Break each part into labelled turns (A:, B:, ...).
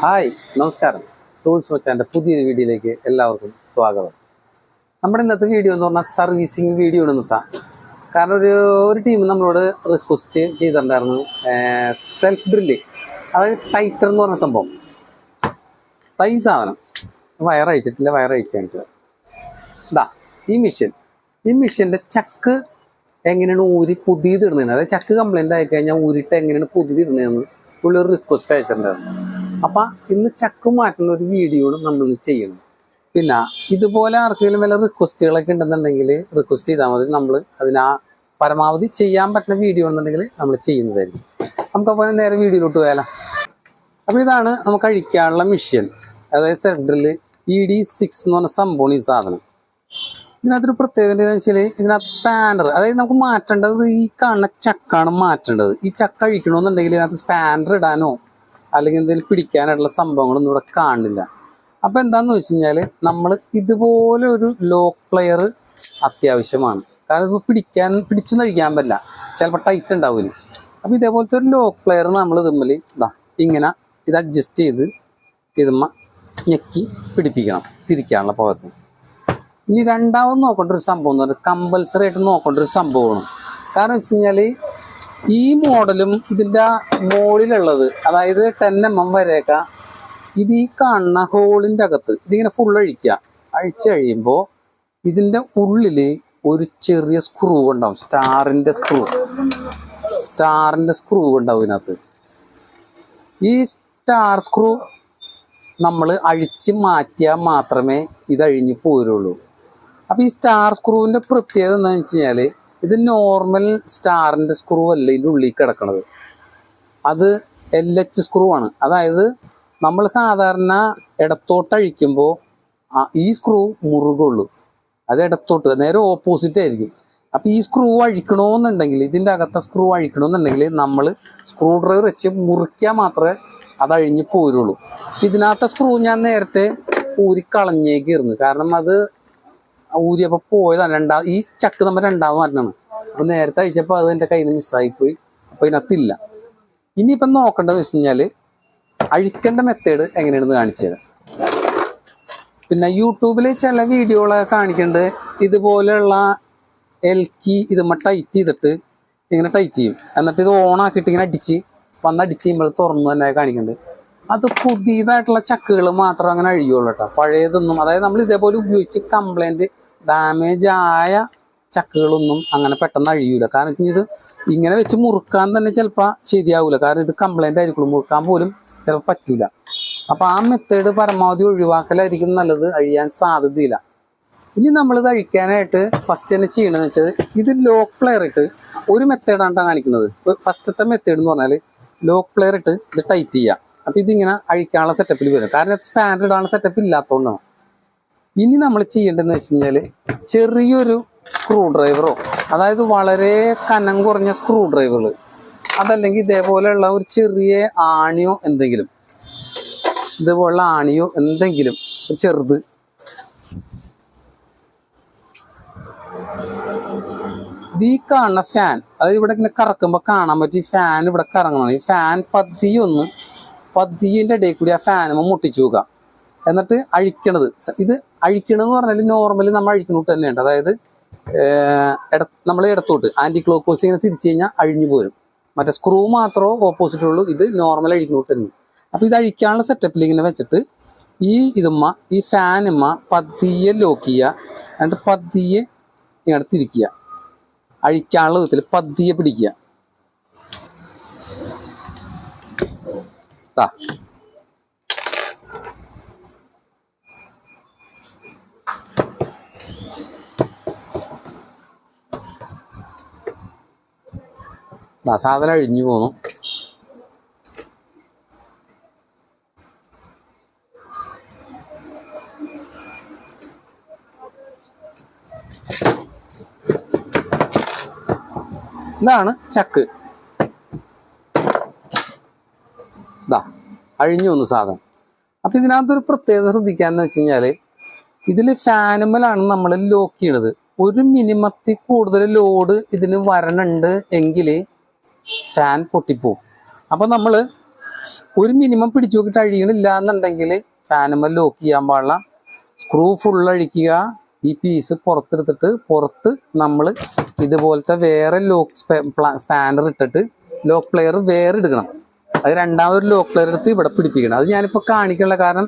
A: Hi നമസ്കാരം. Tools വെച്ചാന്റെ പുതിയൊരു വീഡിയോയിലേക്ക് എല്ലാവർക്കും സ്വാഗതം. നമ്മുടെ ഇന്നത്തെ വീഡിയോ എന്ന് പറഞ്ഞാൽ സർവീസിങ് വീഡിയോ ആണ് നിർത്താം കാരണം ഒരു ഒരു ടീം നമ്മളോട് റിക്വസ്റ്റ് ചെയ്തിട്ടുണ്ടായിരുന്നു സെൽഫ് ഡ്രില്ല് അതായത് ടൈറ്റർ എന്ന് പറഞ്ഞ സംഭവം. തൈ സാധനം. വയർ അഴിച്ചിട്ടില്ല വയർ അഴിച്ച് കാണിച്ചത്. ഇതാ ഈ മെഷീൻ ഈ മെഷീന്റെ ചക്ക് എങ്ങനെയാണ് ഊരി പുതിയത് ഇടുന്നത് അതായത് ചക്ക് കംപ്ലൈന്റ് ആയിക്കഴിഞ്ഞാൽ ഊരിട്ട് എങ്ങനെയാണ് പുതിയത് ഇടുന്നതെന്ന് പുള്ളി ഒരു റിക്വസ്റ്റ് അയച്ചിട്ടുണ്ടായിരുന്നു. അപ്പം ഇന്ന് ചക്ക് മാറ്റുന്ന ഒരു വീഡിയോ നമ്മൾ ചെയ്യണം. പിന്നെ ഇതുപോലെ ആർക്കെങ്കിലും വല്ല റിക്വസ്റ്റുകളൊക്കെ ഉണ്ടെന്നുണ്ടെങ്കിൽ റിക്വസ്റ്റ് ചെയ്താൽ മതി. നമ്മൾ അതിനാ പരമാവധി ചെയ്യാൻ പറ്റുന്ന വീഡിയോ ഉണ്ടെന്നുണ്ടെങ്കിൽ നമ്മൾ ചെയ്യുന്നതായിരിക്കും. നമുക്കപ്പോൾ നേരെ വീഡിയോയിലോട്ട് പോയാലോ. അപ്പോൾ ഇതാണ് നമുക്ക് അഴിക്കാനുള്ള മിഷ്യൻ അതായത് സെൻട്രൽ ഇ ഡി സിക്സ് എന്ന് പറഞ്ഞ സംഭവമാണ് ഈ സാധനം. ഇതിനകത്തൊരു പ്രത്യേകത എന്താണെന്ന് വെച്ചാൽ ഇതിനകത്ത് സ്പാനർ അതായത് നമുക്ക് മാറ്റേണ്ടത് ഈ കാണുന്ന ചക്കാണ് മാറ്റേണ്ടത്. ഈ ചക്ക അഴിക്കണമെന്നുണ്ടെങ്കിൽ ഇതിനകത്ത് സ്പാനർ ഇടാനോ അല്ലെങ്കിൽ എന്തെങ്കിലും പിടിക്കാനായിട്ടുള്ള സംഭവങ്ങളൊന്നും ഇവിടെ കാണില്ല. അപ്പോൾ എന്താണെന്ന് വെച്ച് കഴിഞ്ഞാൽ നമ്മൾ ഇതുപോലെ ഒരു ലോ പ്ലെയർ അത്യാവശ്യമാണ്. കാരണം ഇത് പിടിക്കാൻ പിടിച്ചു നഴിക്കാൻ പറ്റില്ല. ചിലപ്പോൾ ടൈറ്റ് ഉണ്ടാവില്ല? അപ്പോൾ ഇതേപോലത്തെ ഒരു ലോ പ്ലെയർ നമ്മൾ തമ്മിൽ ഇതാ ഇങ്ങനെ ഇത് അഡ്ജസ്റ്റ് ചെയ്ത് ഇതുമ്മ ഞെക്കി പിടിപ്പിക്കണം. തിരിക്കാനുള്ള ഭാഗത്ത്. ഇനി രണ്ടാമത് നോക്കേണ്ട ഒരു സംഭവം എന്ന് പറഞ്ഞാൽ കമ്പൽസറി ആയിട്ട് നോക്കേണ്ട ഒരു സംഭവമാണ്. കാരണം വെച്ച് കഴിഞ്ഞാൽ ഈ മോഡലും ഇതിന്റെ മുകളിലുള്ളത് അതായത് ടെൻ എം എം വരെയൊക്കെ ഇത് ഈ കാണുന്ന ഹോളിന്റെ അകത്ത് ഇതിങ്ങനെ ഫുൾ അഴിക്കുക. അഴിച്ചു കഴിയുമ്പോൾ ഇതിന്റെ ഉള്ളിൽ ഒരു ചെറിയ സ്ക്രൂ ഉണ്ടാവും. സ്റ്റാറിന്റെ സ്ക്രൂ സ്റ്റാറിന്റെ സ്ക്രൂ ഉണ്ടാവും ഇതിനകത്ത്. ഈ സ്റ്റാർ സ്ക്രൂ നമ്മൾ അഴിച്ച് മാറ്റിയാൽ മാത്രമേ ഇത് പോരുള്ളൂ. അപ്പോൾ ഈ സ്റ്റാർ സ്ക്രൂവിന്റെ പ്രത്യേകത എന്താണെന്ന് വെച്ച് കഴിഞ്ഞാൽ ഇത് നോർമൽ സ്റ്റാറിന്റെ സ്ക്രൂ അല്ല ഇതിന്റെ ഉള്ളിൽ കിടക്കണത്. അത് എൽ എച്ച് സ്ക്രൂ ആണ്. അതായത് നമ്മൾ സാധാരണ ഇടത്തോട്ട് അഴിക്കുമ്പോൾ ഈ സ്ക്രൂ മുറുകുള്ളൂ അത് ഇടത്തോട്ട് നേരെ ഓപ്പോസിറ്റ് ആയിരിക്കും. അപ്പോൾ ഈ സ്ക്രൂ അഴിക്കണമെന്നുണ്ടെങ്കിൽ ഇതിന്റെ അകത്തെ സ്ക്രൂ അഴിക്കണമെന്നുണ്ടെങ്കിൽ നമ്മൾ സ്ക്രൂ ഡ്രൈവർ വെച്ച് മുറിക്കാൻ മാത്രമേ അത് അഴിഞ്ഞ് പോരുള്ളൂ. ഇതിനകത്തെ സ്ക്രൂ ഞാൻ നേരത്തെ ഊരി കളഞ്ഞേക്കിരുന്നു. കാരണം അത് ഊരിയപ്പോൾ പോയതാണ്. രണ്ടാമത് ഈ ചക്ക് നമ്മൾ രണ്ടാമത് മാറ്റണമാണ് അപ്പോൾ നേരത്തെ അഴിച്ചപ്പോൾ അത് എന്റെ കയ്യിൽ നിന്ന് മിസ്സായിപ്പോയി അപ്പോൾ ഇതിനകത്തില്ല ഇനിയിപ്പം നോക്കേണ്ടതെന്ന് വെച്ച് കഴിഞ്ഞാൽ അഴിക്കേണ്ട മെത്തേഡ് എങ്ങനെയാണെന്ന് കാണിച്ചത് പിന്നെ യൂട്യൂബിൽ ചില വീഡിയോകളൊക്കെ കാണിക്കേണ്ടത് ഇതുപോലെയുള്ള എൽക്കി ഇതുമ്മ ടൈറ്റ് ചെയ്തിട്ട് ഇങ്ങനെ ടൈറ്റ് ചെയ്യും. എന്നിട്ട് ഇത് ഓൺ ആക്കിയിട്ട് ഇങ്ങനെ അടിച്ച് വന്ന് അടിച്ച് ചെയ്യുമ്പോൾ തുറന്നു തന്നെ കാണിക്കുന്നുണ്ട് അത് പുതിയതായിട്ടുള്ള ചക്കുകൾ മാത്രം അങ്ങനെ അഴിയുള്ളൂ കേട്ടോ. പഴയതൊന്നും അതായത് നമ്മൾ ഇതേപോലെ ഉപയോഗിച്ച് കംപ്ലൈന്റ് ഡാമേജ് ആയ ചക്കുകളൊന്നും അങ്ങനെ പെട്ടെന്ന് അഴിയൂല. കാരണം വെച്ചാൽ ഇത് ഇങ്ങനെ വെച്ച് മുറുക്കാൻ തന്നെ ചിലപ്പോൾ ശരിയാവില്ല കാരണം ഇത് കംപ്ലൈന്റ് ആയിരിക്കുള്ളൂ. മുറുക്കാൻ പോലും ചിലപ്പോൾ പറ്റൂല. അപ്പോൾ ആ മെത്തേഡ് പരമാവധി ഒഴിവാക്കലായിരിക്കും നല്ലത്. അഴിയാൻ സാധ്യതയില്ല. ഇനി നമ്മളിത് അഴിക്കാനായിട്ട് ഫസ്റ്റ് തന്നെ ചെയ്യണമെന്ന് വെച്ചാൽ ഇത് ലോക്ക് പ്ലെയർ ഇട്ട് ഒരു മെത്തേഡാണ് കാണിക്കുന്നത്. ഫസ്റ്റത്തെ മെത്തേഡ് എന്ന് പറഞ്ഞാൽ ലോക്ക് പ്ലെയർ ഇട്ട് ഇത് ടൈറ്റ് ചെയ്യുക അപ്പോൾ ഇതിങ്ങനെ അഴിക്കാനുള്ള സെറ്റപ്പിൽ വരും. കാരണം സ്പാൻഡ് ഇടാനുള്ള സെറ്റപ്പ് ഇല്ലാത്തതുകൊണ്ടാണ് ഇനി നമ്മൾ ചെയ്യേണ്ടതെന്ന് വെച്ച് കഴിഞ്ഞാൽ ചെറിയൊരു സ്ക്രൂ ഡ്രൈവറോ അതായത് വളരെ കനം കുറഞ്ഞ സ്ക്രൂ ഡ്രൈവറുകൾ അതല്ലെങ്കിൽ ഇതേപോലെയുള്ള ഒരു ചെറിയ ആണിയോ എന്തെങ്കിലും. ഇതുപോലുള്ള ആണിയോ എന്തെങ്കിലും ഒരു ചെറുത്. ഈ കാണുന്ന ഫാൻ അതായത് ഇവിടെ ഇങ്ങനെ കറക്കുമ്പോൾ കാണാൻ പറ്റും ഈ ഫാൻ ഇവിടെ കറങ്ങണം ഈ ഫാൻ പതിയെ ഒന്ന് പതിയന്റെ ഇടയിൽ കൂടി ആ ഫാനുമ്പോൾ മുട്ടിച്ചു നോക്കാം എന്നിട്ട് അഴിക്കണത്. ഇത് അഴിക്കണമെന്ന് പറഞ്ഞാൽ നോർമലി നമ്മൾ അഴിക്കണോട്ട് തന്നെയുണ്ട്. അതായത് നമ്മൾ ഇടത്തോട്ട് ആന്റി ക്ലോക്ക് വൈസ് ഇങ്ങനെ തിരിച്ചു കഴിഞ്ഞാൽ അഴിഞ്ഞു പോരും. മറ്റേ സ്ക്രൂ മാത്രമേ ഓപ്പോസിറ്റ് ഉള്ളൂ ഇത് നോർമൽ അഴിക്കുന്നോട്ട് തന്നെ അപ്പോൾ ഇത് അഴിക്കാനുള്ള സെറ്റപ്പിൽ ഇങ്ങനെ വെച്ചിട്ട് ഈ ഇതുമ്മ ഈ ഫാനുമ്മ പതിയെ ലോക്ക് ചെയ്യുക എന്നിട്ട് പതിയെ ഇങ്ങോട്ട് തിരിക്കുക. അഴിക്കാനുള്ള വിധത്തിൽ പതിയെ പിടിക്കുക. സാധനം അഴിഞ്ഞു പോന്നു. ഇതാണ് ചക്ക്. ഇതാ അഴിഞ്ഞു വന്നു സാധനം. അപ്പം ഇതിനകത്തൊരു പ്രത്യേകത ശ്രദ്ധിക്കാന്ന് വെച്ച് കഴിഞ്ഞാൽ ഇതിൽ ഫാനുമലാണ് നമ്മൾ ലോക്ക് ചെയ്യണത്. ഒരു മിനിമത്തിൽ കൂടുതൽ ലോഡ് ഇതിന് വരണുണ്ട് എങ്കിൽ ഫാൻ പൊട്ടിപ്പോവും അപ്പം നമ്മൾ ഒരു മിനിമം പിടിച്ചു നോക്കിയിട്ട് അഴിയണില്ല എന്നുണ്ടെങ്കിൽ ഫാനുമ്മൽ ലോക്ക് ചെയ്യാൻ പാടില്ല. സ്ക്രൂ ഫുൾ അഴിക്കുക. ഈ പീസ് പുറത്തെടുത്തിട്ട് പുറത്ത് നമ്മൾ ഇതുപോലത്തെ വേറെ ലോക്ക് സ്പാനർ ഇട്ടിട്ട് ലോക്ക് പ്ലെയർ വേറെ എടുക്കണം അത് രണ്ടാമതൊരു ലോക്ക് പ്ലെയർ എടുത്ത് ഇവിടെ പിടിപ്പിക്കണം. അത് ഞാനിപ്പോൾ കാണിക്കാനുള്ള കാരണം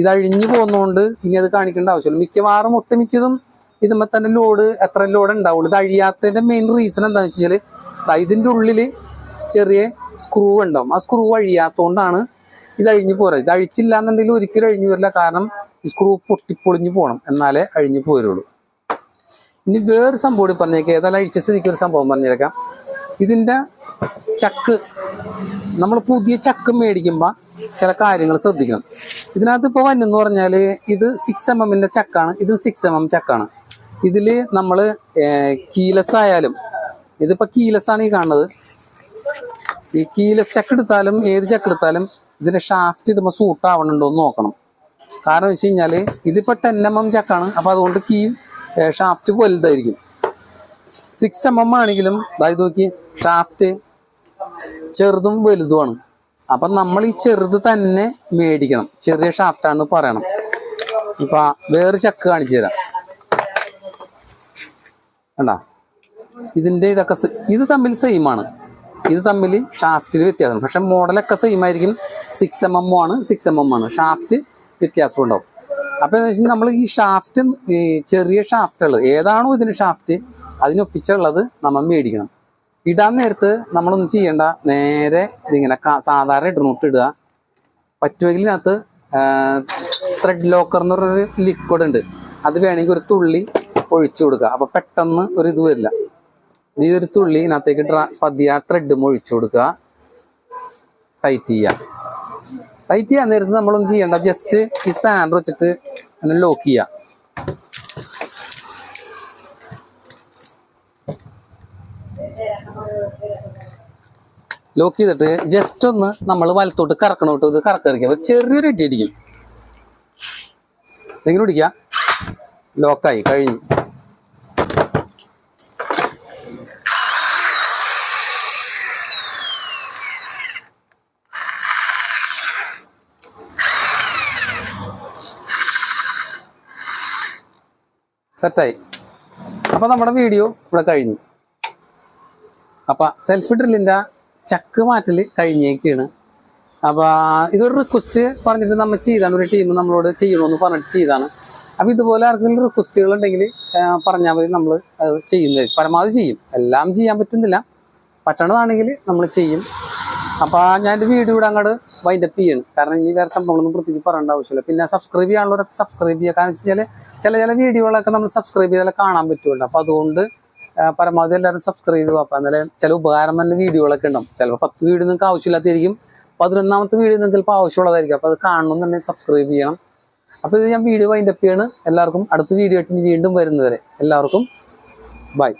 A: ഇത് അഴിഞ്ഞു പോകുന്നതുകൊണ്ട് ഇനി അത് കാണിക്കേണ്ട ആവശ്യമില്ല. മിക്കവാറും ഒട്ടുമിക്കതും ഇതുമ്പോൾ തന്നെ ലോഡ് എത്ര ലോഡ് ഉണ്ടാവുള്ളൂ. ഇത് അഴിയാത്തതിന്റെ മെയിൻ റീസൺ എന്താണെന്ന് വെച്ചാൽ ഇതിന്റെ ഉള്ളിൽ ചെറിയ സ്ക്രൂ ഉണ്ടാവും. ആ സ്ക്രൂ അഴിയാത്തതുകൊണ്ടാണ് ഇത് അഴിഞ്ഞു പോരുക ഇത് അഴിച്ചില്ല എന്നുണ്ടെങ്കിൽ ഒരിക്കലും അഴിഞ്ഞു വരില്ല. കാരണം ഈ സ്ക്രൂ പൊട്ടിപ്പൊളിഞ്ഞു പോകണം എന്നാലേ അഴിഞ്ഞു പോരുള്ളൂ. ഇനി വേറൊരു സംഭവം കൂടി പറഞ്ഞേക്കാം. ഏതായാലും അഴിച്ച സ്ഥിതിക്ക് ഒരു സംഭവം പറഞ്ഞേക്കാം. ഇതിന്റെ ചക്ക്. നമ്മൾ പുതിയ ചക്ക് മേടിക്കുമ്പോൾ ചില കാര്യങ്ങൾ ശ്രദ്ധിക്കണം. ഇതിനകത്ത് ഇപ്പോൾ വന്നെന്ന് പറഞ്ഞാൽ ഇത് സിക്സ് എം എമ്മിന്റെ ചക്കാണ്. ഇത് സിക്സ് എം എം ചക്കാണ്. ഇതിൽ നമ്മൾ കീലസ് ആയാലും ഇതിപ്പോൾ കീലസ് ആണ് ഈ കാണുന്നത്. ഈ കീലസ് ചക്ക് എടുത്താലും ഏത് ചക്ക് എടുത്താലും ഇതിന്റെ ഷാഫ്റ്റ് ഇതുമ്പോൾ സൂട്ട് ആവണുണ്ടോ എന്ന് നോക്കണം. കാരണം വെച്ച് കഴിഞ്ഞാൽ ഇതിപ്പോൾ ടെൻ എം എം ചക്കാണ് അപ്പോൾ അതുകൊണ്ട് കീ ഷാഫ്റ്റ് വലുതായിരിക്കും. സിക്സ് എം എം ആണെങ്കിലും അതായത് നോക്കി ഷാഫ്റ്റ് ചെറുതും വലുതുമാണ്. അപ്പം നമ്മൾ ഈ ചെറുത് തന്നെ മേടിക്കണം. ചെറിയ ഷാഫ്റ്റാണെന്ന് പറയണം. ഇപ്പൊ വേറെ ചക്ക് കാണിച്ചു തരാം. കണ്ടാ? ഇതിന്റെ ഇതൊക്കെ ഇത് തമ്മിൽ സെയിമാണ് ഇത് തമ്മിൽ ഷാഫ്റ്റിൽ വ്യത്യാസം. പക്ഷെ മോഡലൊക്കെ സെയിം ആയിരിക്കും. സിക്സ് എം എം ആണ്. സിക്സ് എം എം ആണ്. ഷാഫ്റ്റ് വ്യത്യാസം ഉണ്ടാവും. അപ്പോൾ എന്ന് വെച്ചാൽ നമ്മൾ ഈ ഷാഫ്റ്റ് ഈ ചെറിയ ഷാഫ്റ്റുകൾ ഏതാണോ ഇതിന് ഷാഫ്റ്റ് അതിനൊപ്പിച്ചുള്ളത് നമ്മൾ മേടിക്കണം. ഇടാൻ നേരത്ത് നമ്മളൊന്നും ചെയ്യേണ്ട. നേരെ ഇതിങ്ങനെ സാധാരണ ഇടുന്നോട്ട് ഇടുക. പറ്റുമെങ്കിൽ ഇതിനകത്ത് ത്രെഡ് ലോക്കർ എന്ന് പറഞ്ഞൊരു ലിക്വിഡ് ഉണ്ട്. അത് വേണമെങ്കിൽ ഒരു തുള്ളി ഒഴിച്ചു കൊടുക്കുക. അപ്പോൾ പെട്ടെന്ന് ഒരു ഇത് വരില്ല. ഈ ഒരു തുള്ളി ഇതിനകത്തേക്ക് പതിയ ത്രെഡ് ഒഴിച്ചു കൊടുക്കുക. ടൈറ്റ് ചെയ്യുക. ടൈറ്റ് ചെയ്യാൻ നേരത്ത് നമ്മളൊന്നും ചെയ്യണ്ട. ജസ്റ്റ് ഈ സ്പാനർ വെച്ചിട്ട് അങ്ങനെ ലോക്ക് ചെയ്യാം ലോക്ക് ചെയ്തിട്ട് ജസ്റ്റ് ഒന്ന് നമ്മൾ വലത്തോട്ട് കറക്കണോട്ട് ഇത് കറക്കറിക്കുക ചെറിയൊരു അടി അടിക്കും. പിടിക്കുക? ലോക്കായി കഴിഞ്ഞു. സെറ്റായി. അപ്പോൾ നമ്മുടെ വീഡിയോ ഇവിടെ കഴിഞ്ഞു. അപ്പോൾ സെൽഫ് ഡ്രില്ലിന്റെ ചക്ക് മാറ്റൽ കഴിഞ്ഞേക്കാണ്. അപ്പോൾ ഇതൊരു റിക്വസ്റ്റ് പറഞ്ഞിട്ട് നമ്മൾ ചെയ്താണ് ഒരു ടീം നമ്മളോട് ചെയ്യണമെന്ന് പറഞ്ഞിട്ട് ചെയ്താണ്. അപ്പോൾ ഇതുപോലെ ആർക്കെങ്കിലും റിക്വസ്റ്റുകൾ ഉണ്ടെങ്കിൽ പറഞ്ഞാൽ മതി നമ്മൾ അത് ചെയ്യുന്നത്. പരമാവധി ചെയ്യും. എല്ലാം ചെയ്യാൻ പറ്റുന്നില്ല. പറ്റണതാണെങ്കിൽ നമ്മൾ ചെയ്യും. അപ്പൊ ഞാൻ വീഡിയോ ഇവിടെ അങ്ങോട്ട് വൈൻഡപ്പ് ചെയ്യണം. കാരണം ഇനി വേറെ സംഭവങ്ങളൊന്നും പ്രത്യേകിച്ച് പറയേണ്ട ആവശ്യമില്ല. പിന്നെ സബ്സ്ക്രൈബ് ചെയ്യാനുള്ളവരൊക്കെ സബ്സ്ക്രൈബ് ചെയ്യുക. കാരണം വെച്ചാൽ ചില ചില വീഡിയോകളൊക്കെ നമ്മൾ സബ്സ്ക്രൈബ് ചെയ്താൽ കാണാൻ പറ്റുള്ളൂ. അപ്പൊ അതുകൊണ്ട് പരമാവധി എല്ലാവരും സബ്സ്ക്രൈബ് ചെയ്തു. അപ്പോൾ അന്നേരം ചില ഉപകാരം തന്നെ വീഡിയോകളൊക്കെ ഉണ്ടാവും. ചിലപ്പോൾ പത്ത് വീഡിയോ നിങ്ങൾക്ക് ആവശ്യമില്ലാത്തതായിരിക്കും. പതിനൊന്നാമത്തെ വീഡിയോ നിങ്ങൾക്ക് ഇപ്പോൾ ആവശ്യമുള്ളതായിരിക്കും. അപ്പോൾ അത് കാണണം തന്നെ സബ്സ്ക്രൈബ് ചെയ്യണം. അപ്പോൾ ഇത് ഞാൻ വീഡിയോ വൈൻഡപ്പ് ചെയ്യാണ്. എല്ലാവർക്കും അടുത്ത വീഡിയോ ആയിട്ട് വീണ്ടും വരുന്നവരെ എല്ലാവർക്കും ബൈ